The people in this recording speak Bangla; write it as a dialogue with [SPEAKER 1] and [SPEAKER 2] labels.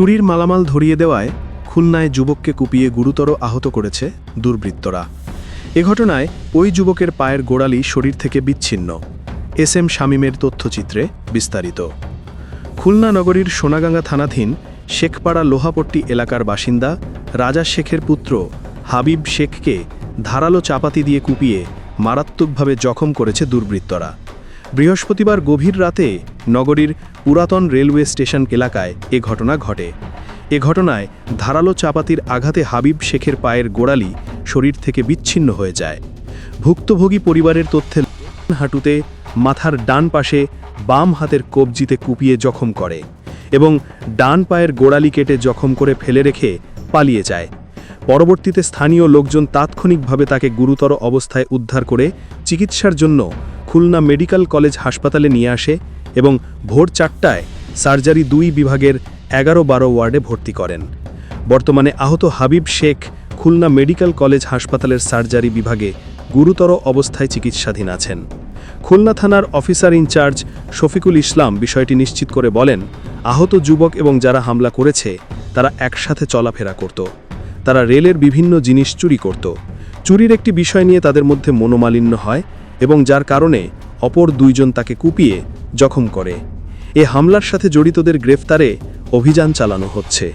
[SPEAKER 1] চুরির মালামাল ধরিয়ে দেওয়ায় খুলনায় যুবককে কুপিয়ে গুরুতর আহত করেছে দুর্বৃত্তরা। এ ঘটনায় ওই যুবকের পায়ের গোড়ালি শরীর থেকে বিচ্ছিন্ন। এস এম শামীমের তথ্যচিত্রে বিস্তারিত। খুলনা নগরীর সোনাগাঙ্গা থানাধীন শেখপাড়া লোহাপট্টি এলাকার বাসিন্দা রাজা শেখের পুত্র হাবিব শেখকে ধারালো চাপাতি দিয়ে কুপিয়ে মারাত্মকভাবে জখম করেছে দুর্বৃত্তরা। বৃহস্পতিবার গভীর রাতে নগরীর পুরাতন রেলওয়ে স্টেশন এলাকায় এ ঘটনা ঘটে। এ ঘটনায় ধারালো চাপাতির আঘাতে হাবিব শেখের পায়ের গোড়ালি শরীর থেকে বিচ্ছিন্ন হয়ে যায়। ভুক্তভোগী পরিবারের তথ্যে হাঁটুতে মাথার ডান পাশে বাম হাতের কবজিতে কুপিয়ে জখম করে এবং ডান পায়ের গোড়ালি কেটে জখম করে ফেলে রেখে পালিয়ে যায়। পরবর্তীতে স্থানীয় লোকজন তাৎক্ষণিকভাবে তাকে গুরুতর অবস্থায় উদ্ধার করে চিকিৎসার জন্য খুলনা মেডিকেল কলেজ হাসপাতালে নিয়ে আসে এবং ভোর চারটায় সার্জারি দুই বিভাগের এগারো বারো ওয়ার্ডে ভর্তি করেন। বর্তমানে আহত হাবিব শেখ খুলনা মেডিকেল কলেজ হাসপাতালের সার্জারি বিভাগে গুরুতর অবস্থায় চিকিৎসাধীন আছেন। খুলনা থানার অফিসার ইনচার্জ শফিকুল ইসলাম বিষয়টি নিশ্চিত করে বলেন, আহত যুবক এবং যারা হামলা করেছে, তারা একসাথে চলাফেরা করত। তারা রেলের বিভিন্ন জিনিস চুরি করত। চুরির একটি বিষয় নিয়ে তাদের মধ্যে মনোমালিন্য হয় এবং যার কারণে অপর দুইজন তাকে কুপিয়ে জখম করে। এ হামলার সাথে জড়িতদের গ্রেফতারে অভিযান চালানো হচ্ছে।